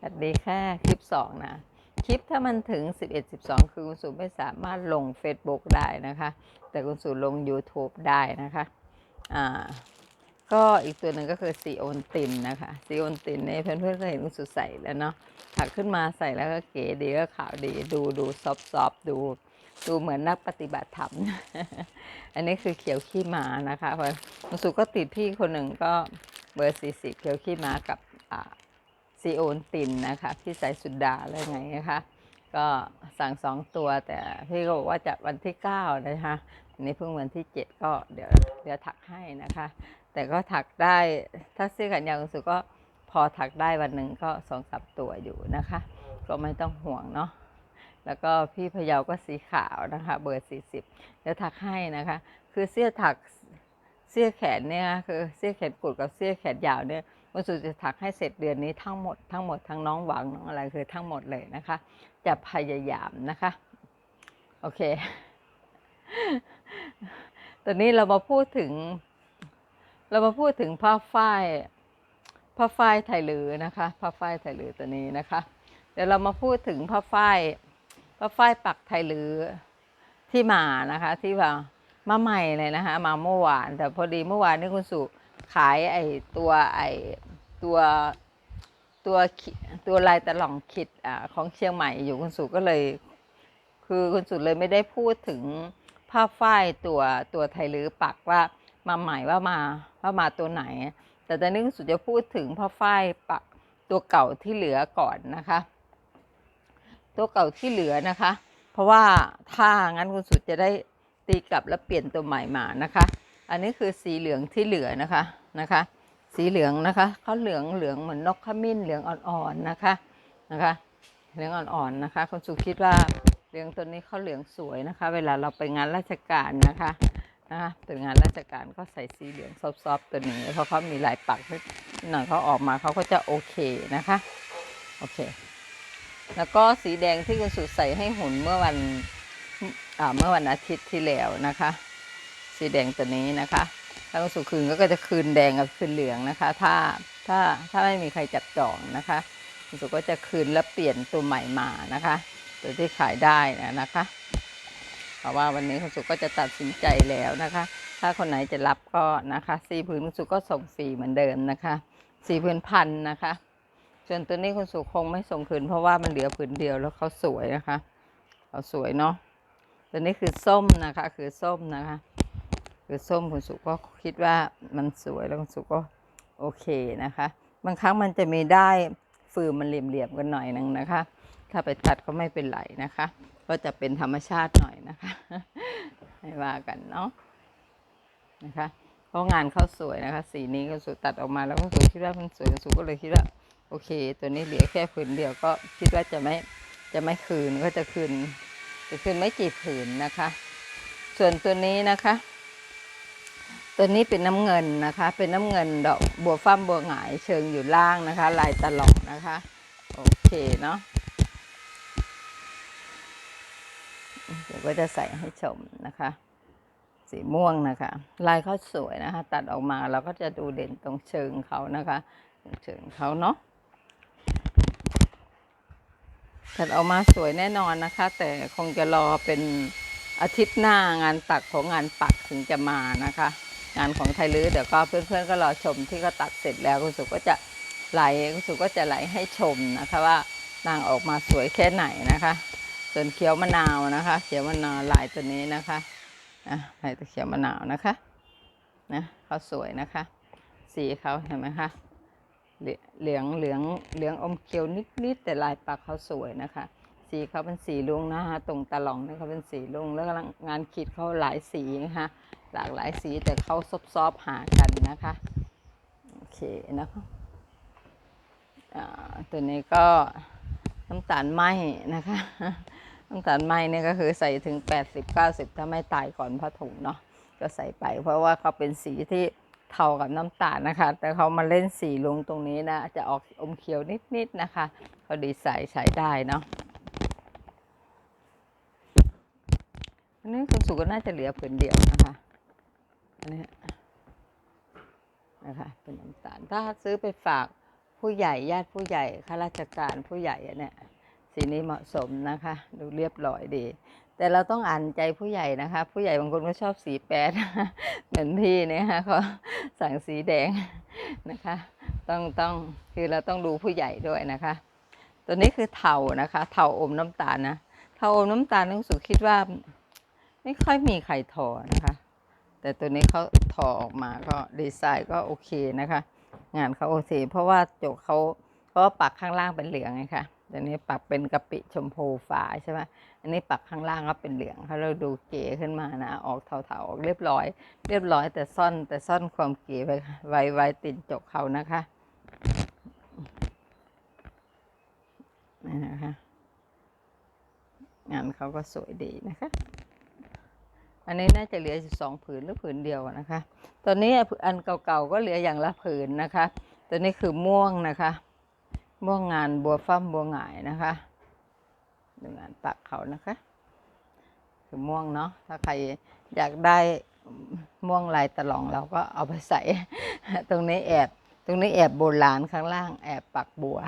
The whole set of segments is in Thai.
สวัสดีค่ะ คลิปสองนะ คลิปถ้ามันถึง 11 12 คือคุณสุไม่สามารถลง Facebook ได้นะคะ แต่คุณสุลง YouTube ได้นะคะอ่าก็อีกตัวหนึ่งก็คือซีโอนตินนะคะซีโอนตินเนี่ยเพื่อนๆก็เห็นคุณสุใส่แล้วเนาะถักขึ้นมาใส่แล้วก็เก๋ดีก็ขาวดีดูดูซอฟซอฟดูดูเหมือนนักปฏิบัติธรรม อันนี้คือเขียวขี้ม้านะคะคุณสุก็ติดพี่คนหนึ่งก็เบอร์ 40 เขียวขี้ม้ากับอ่า ซีโอนตินนะคะพี่สายสุดดาอะไรไงนะคะก็สั่งสองตัวแต่พี่ก็บอกว่าจะวันที่ 9 นะคะนี้เพิ่งวันที่ 7 ก็เดี๋ยวเดี๋ยวถักให้นะคะ แต่ก็ถักได้ถ้าเสื้อแขนยาวสุดก็พอถักได้วันหนึ่งก็สองสามตัวอยู่นะคะ ก็ไม่ต้องห่วงเนาะแล้วก็พี่พยาก็สีขาวนะคะ เบอร์ 40เดี๋ยวถักให้นะคะ คือเสื้อถักเสื้อแขนเนี่ยคือเสื้อแขนกุดกับเสื้อแขนยาวเนี่ย วันศุจะถักให้เสร็จเดือนนี้ทั้งหมดทั้งหมดทั้งน้องหวังน้องอะไรคือทั้งหมดเลยนะคะ จะพยายามนะคะ โอเค ตอนนี้เรามาพูดถึง เรามาพูดถึงผ้าฝ้ายผ้าฝ้ายไทยลือนะคะผ้าฝ้ายไทยลือตัวนี้นะคะ เดี๋ยวเรามาพูดถึงผ้าฝ้ายผ้าฝ้ายปักไทยลือที่มานะคะ ที่ว่ามาใหม่เลยนะคะ มาเมื่อวาน แต่พอดีเมื่อวานนี้คุณสุ ขายไอตัวไอตัวตัวตัวลายตะหล่องขิดอ่าของเชียงใหม่อยู่คุณสุก็เลย คือคุณสุเลยไม่ได้พูดถึงผ้าฝ้ายตัวตัวไทยลือปักว่ามาใหม่ว่ามาว่ามาตัวไหน แต่ตอนนี้คุณสุจะพูดถึงผ้าฝ้ายปักตัวเก่าที่เหลือก่อนนะคะ ตัวเก่าที่เหลือนะคะ เพราะว่าถ้างั้นคุณสุจะได้ตีกลับแล้วเปลี่ยนตัวใหม่มานะคะ อันนี้คือสีเหลืองที่เหลือนะคะ นะคะ สีเหลืองนะคะเขาเหลืองเหลืองเหมือนนกขมิ้นเหลืองอ่อนๆนะคะนะคะเหลืองอ่อนๆนะคะคุณสุคิดว่าเหลืองตัวนี้เขาเหลืองสวยนะคะ เวลาเราไปงานราชการนะคะนะคะเป็นงานราชการก็ใส่สีเหลืองซอฟๆตัวนี้เพราะเขามีลายปักหน่อยเขาออกมาเขาก็จะโอเคนะคะโอเค แล้วก็สีแดงที่คุณสุใส่ให้หุ่นเมื่อวันเมื่อวันอาทิตย์ที่แล้วนะคะ สีแดงตัวนี้นะคะ ถ้าคุณสุคืนก็จะคืนแดงกับคืนเหลืองนะคะ ถ้าถ้าถ้าไม่มีใครจับจองนะคะคุณสุก็จะคืนแล้วเปลี่ยนตัวใหม่มานะคะ ตัวที่ขายได้นะนะคะ เพราะว่าวันนี้คุณสุก็จะตัดสินใจแล้วนะคะ ถ้าคนไหนจะรับก็นะคะสีพื้นคุณสุก็ส่งฟรีเหมือนเดิมนะคะสีพื้นพันนะคะ ส่วนตัวนี้คุณสุคงไม่ส่งคืนเพราะว่ามันเหลือผืนเดียวแล้วเขาสวยนะคะเขาสวยเนาะตัวนี้คือส้มนะคะ คือส้มนะคะ คือส้มคุณสุก็คิดว่ามันสวยแล้วคุณสุก็โอเคนะคะ บางครั้งมันจะมีได้ฟืนมันเหลี่ยมๆกันหน่อยนึงนะคะ ถ้าไปตัดก็ไม่เป็นไรนะคะ ก็จะเป็นธรรมชาติหน่อยนะคะให้ว่ากันเนาะนะคะเพราะงานเขาสวยนะคะ สีนี้ก็สุตัดออกมาแล้วก็สุคิดว่ามันสวยสุก็เลยคิดว่าโอเค ตัวนี้เหลือแค่ผืนเดียวก็คิดว่าจะไม่จะไม่คืนก็จะคืนจะคืนไม่กี่ผืนนะคะ ส่วนตัวนี้นะคะ ตัวนี้เป็นน้ำเงินนะคะ เป็นน้ำเงินดอกบัวฟ้ามบัวหงายเชิงอยู่ล่างนะคะ ลายตลอดนะคะ โอเคเนาะเดี๋ยวก็จะใส่ให้ชมนะคะ สีม่วงนะคะ ลายเขาสวยนะคะ ตัดออกมาเราก็จะดูเด่นตรงเชิงเขานะคะตรงเชิงเขาเนาะตัดออกมาสวยแน่นอนนะคะ แต่คงจะรอเป็นอาทิตย์หน้างานตักของงานปักถึงจะมานะคะ งานของไทยลื้อเดี๋ยวก็เพื่อนๆก็รอชมที่เขาตัดเสร็จแล้วคุณสุก็จะไหลคุณสุก็จะไหลให้ชมนะคะว่านางออกมาสวยแค่ไหนนะคะ ส่วนเขียวมะนาวนะคะ เขียวมะนาวลายตัวนี้นะคะนะลายตัวเขียวมะนาวนะคะนะเขาสวยนะคะ สีเขาเห็นไหมคะเหลืองเหลืองเหลืองอมเขียวนิดๆแต่ลายปักเขาสวยนะคะ สีเขาเป็นสีลุงนะคะตรงตะหลองนี่เขาเป็นสีลุงแล้วก็งานขีดเขาหลายสีนะคะ หลากหลายสีแต่เขาซอบๆหากันนะคะโอเคนะคะตัวนี้ก็น้ำตาลไหมนะคะ น้ำตาลไหมเนี่ยก็คือใส่ถึง 80-90 ถ้าไม่ตายก่อนผ้าถุงเนาะก็ใส่ไป เพราะว่าเขาเป็นสีที่เท่ากับน้ำตาลนะคะ แต่เขามาเล่นสีลงตรงนี้นะ จะออกอมเขียวนิดๆนะคะเขาดีใส่ใช้ได้เนาะอันนี้คุณสุก็น่าจะเหลือผืนเดียวนะคะ อันนี้นะคะเป็นน้ำตาล ถ้าซื้อไปฝากผู้ใหญ่ญาติผู้ใหญ่ข้าราชการผู้ใหญ่เนี่ยสีนี้เหมาะสมนะคะ ดูเรียบร้อยดี แต่เราต้องอ่านใจผู้ใหญ่นะคะ ผู้ใหญ่บางคนก็ชอบสีแปดเหมือนพี่เนี่ยคะเขาสั่งสีแดงนะคะ ต้องต้องคือเราต้องดูผู้ใหญ่ด้วยนะคะ ตัวนี้คือเทานะคะเทาอมน้ำตาลนะเทาอมน้ำตาลนุสุคิดว่า ไม่ค่อยมีใครทอนะคะ แต่ตัวนี้เขาทอออกมาก็ดีไซน์ก็โอเคนะคะ งานเขาโอเคเพราะว่าจกเขาเพราะว่าปักข้างล่างเป็นเหลืองไงคะตัวนี้ปักเป็นกะปิชมพูฟ้าใช่ไหมอันนี้ปักข้างล่างก็เป็นเหลืองเขาเราดูเก๋ขึ้นมานะ ออกเทาๆออกเรียบร้อย เรียบร้อย แต่ซ่อนแต่ซ่อนความเก๋ไว้ไว้ไว้ติดจกเขานะคะนี่นะคะงานเขาก็สวยดีนะคะ อันนี้น่าจะเหลือสองผืนหรือผืนเดียวนะคะ ตอนนี้อันเก่าๆก็เหลืออย่างละผืนนะคะ ตัวนี้คือม่วงนะคะ ม่วงงานบัวฟ้ามบัวหงายนะคะดูงานปักเขานะคะ คือม่วงเนาะ ถ้าใครอยากได้ม่วงลายตะลองเราก็เอาไปใส่ ตรงนี้แอบตรงนี้แอบโบราณข้างล่างแอบปักบัว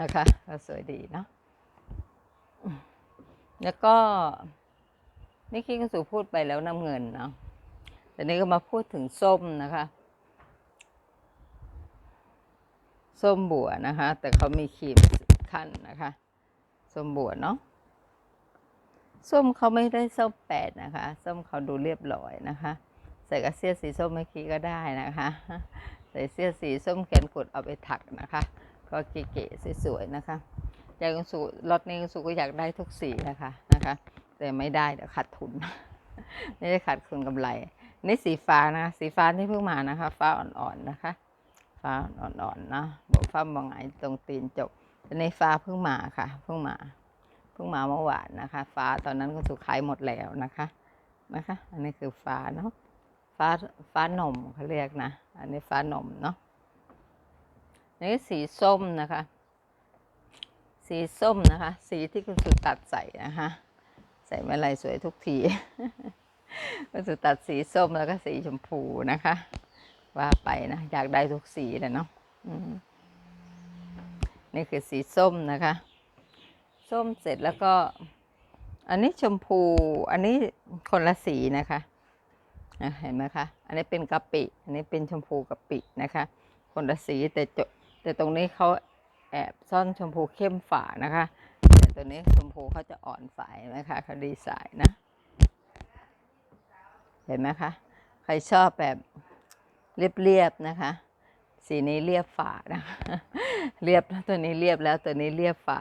นะคะก็สวยดีเนาะแล้วก็ นี่คิดกันสู่พูดไปแล้วน้ำเงินเนาะแต่นี้ก็มาพูดถึงส้มนะคะ ส้มบัวนะคะ แต่เขามีครีมขั้นนะคะ ส้มบัวเนาะส้มเขาไม่ได้ส้มแปดนะคะ ส้มเขาดูเรียบร้อยนะคะ ใส่กระเสียสีส้มเมื่อกี้ก็ได้นะคะ ใส่เสื้อสีส้มแขนกุดเอาไปถักนะคะ ก็เก๋ๆสวยๆนะคะอยากสุรถนี้สุก็อยากได้ทุกสีนะคะนะคะ แต่ไม่ได้เดี๋ยวขาดทุน ไม่ได้ขาดทุนกำไรนี่สีฟ้านะคะสีฟ้าที่เพิ่งมานะคะ ฟ้าอ่อนๆนะคะ ฟ้าอ่อนๆนะบอกฟ้ามองไงตรงตีนจบในฟ้าเพิ่งมาค่ะ เพิ่งมา เพิ่งมาเมื่อวานนะคะ ฟ้าตอนนั้นก็สุขายหมดแล้วนะคะนะคะ อันนี้คือฟ้าเนาะฟ้าฟ้านมเขาเรียกนะอันนี้ฟ้านมเนาะนี่สีส้มนะคะ สีส้มนะคะ สีที่คุณสุดตัดใส่นะคะ ใส่เมื่อไรสวยทุกทีก็จะตัดสีส้มแล้วก็สีชมพูนะคะ ว่าไปนะ อยากได้ทุกสีเลยเนาะนี่คือสีส้มนะคะ ส้มเสร็จแล้วก็ อันนี้ชมพู อันนี้คนละสีนะคะนะเห็นไหมคะ อันนี้เป็นกะปิ อันนี้เป็นชมพูกะปินะคะ คนละสีแต่จแต่ตรงนี้เขาแอบซ่อนชมพูเข้มฝานะคะ แต่ตัวนี้ชมพูเขาจะอ่อนฝายนะคะเขาดีไซน์นะ เห็นไหมคะ ใครชอบแบบเรียบๆนะคะ สีนี้เรียบฝานะคะเรียบแล้วตัวนี้เรียบแล้วตัวนี้เรียบฝา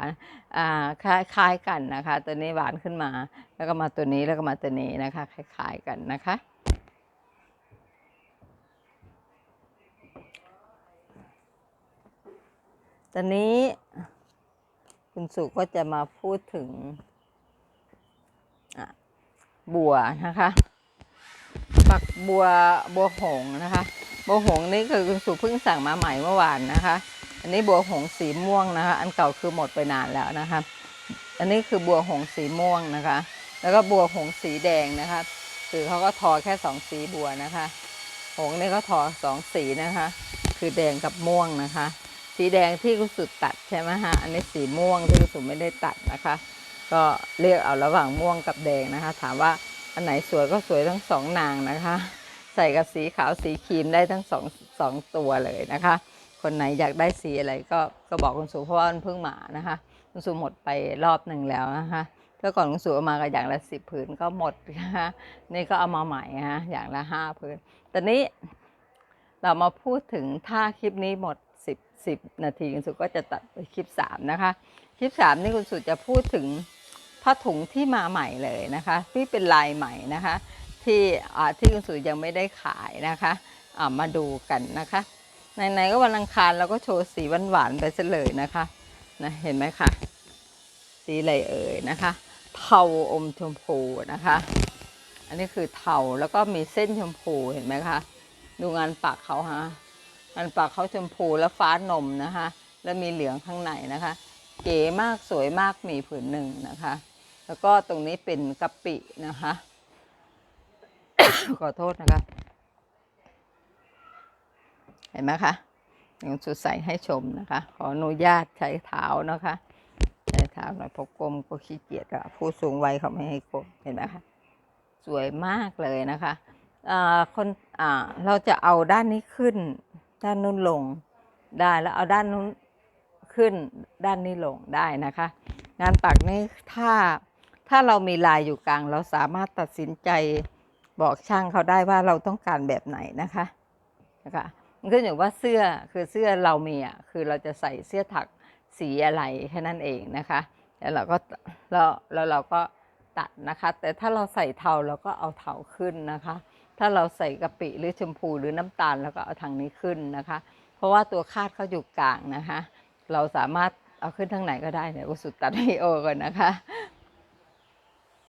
อ่าคล้ายคล้ายกันนะคะ ตัวนี้หวานขึ้นมา แล้วก็มาตัวนี้แล้วก็มาตัวนี้นะคะ คล้าย ๆกันนะคะตอนนี้ คุณสุก็จะมาพูดถึงบัวนะคะปักบัวบัวหงนะคะ บัวหงนี่คือคุณสุเพิ่งสั่งมาใหม่เมื่อวานนะคะ อันนี้บัวหงสีม่วงนะคะ อันเก่าคือหมดไปนานแล้วนะคะ อันนี้คือบัวหงสีม่วงนะคะ แล้วก็บัวหงสีแดงนะคะคือเขาก็ทอแค่สองสีบัวนะคะ หงนี่ก็ทอสองสีนะคะ คือแดงกับม่วงนะคะ สีแดงที่คุณสุตัดใช่ไหมฮะ อันนี้สีม่วงที่คุณสุไม่ได้ตัดนะคะ ก็เลือกเอาระหว่างม่วงกับแดงนะคะ ถามว่าอันไหนสวยก็สวยทั้งสองนางนะคะ ใส่กับสีขาวสีครีมได้ทั้งสองสองตัวเลยนะคะ คนไหนอยากได้สีอะไรก็ก็บอกคุณสุเพราะว่ามันเพิ่งมานะคะ คุณสุหมดไปรอบหนึ่งแล้วนะคะเมื่อก่อนคุณสุเอามาก็อย่างละสิบผืนก็หมดนะคะนี่ก็เอามาใหม่นะคะอย่างละห้าผืนตอนนี้เรามาพูดถึงถ้าคลิปนี้หมด สิบสิบนาทีคุณสุก็จะตัดไปคลิปสามนะคะ คลิปสามนี่คุณสุจะพูดถึงผ้าถุงที่มาใหม่เลยนะคะที่เป็นลายใหม่นะคะ ที่อ่าที่คุณสุยังไม่ได้ขายนะคะอ่ามาดูกันนะคะไหนๆก็วันอังคารเราก็โชว์สีหวานๆไปซะเลยนะคะนะเห็นไหมคะสีอะไรเอ่ยนะคะเทาอมชมพูนะคะ อันนี้คือเทาแล้วก็มีเส้นชมพูเห็นไหมคะ ดูงานปักเขาฮะ งานปักเขาชมพูแล้วฟ้านมนะคะ แล้วมีเหลืองข้างในนะคะ เก๋มากสวยมากมีผืนหนึ่งนะคะ แล้วก็ตรงนี้เป็นกะปินะคะ ขอโทษนะคะ เห็นไหมคะคุณสุดใส่ให้ชมนะคะ ขออนุญาตใช้เท้านะคะใช้เท้าหน่อยพราะกลมก็ขี้เกียจอะผู้สูงวัยเขาไม่ให้กลมเห็นไหมคะสวยมากเลยนะคะอ่าคนอ่าเราจะเอาด้านนี้ขึ้น ด้านนู้นลงได้แล้วเอาด้านนู้นขึ้นด้านนี้ลงได้นะคะ งานปักนี่ถ้าถ้าเรามีลายอยู่กลาง เราสามารถตัดสินใจบอกช่างเขาได้ว่าเราต้องการแบบไหนนะคะนะคะมันขึ้นอยู่ว่าเสื้อคือเสื้อเรามีอะคือเราจะใส่เสื้อถักสีอะไรแค่นั้นเองนะคะแล้วเราก็แล้วแล้วเราก็ตัดนะคะ แต่ถ้าเราใส่เทาเราก็เอาเทาขึ้นนะคะ ถ้าเราใส่กะปิหรือชมพูหรือน้ำตาลแล้วก็เอาทางนี้ขึ้นนะคะ เพราะว่าตัวคาดเขาอยู่กลางนะคะ เราสามารถเอาขึ้นทางไหนก็ได้เนี่ยวสุตัดวิดีโอก่อนนะคะ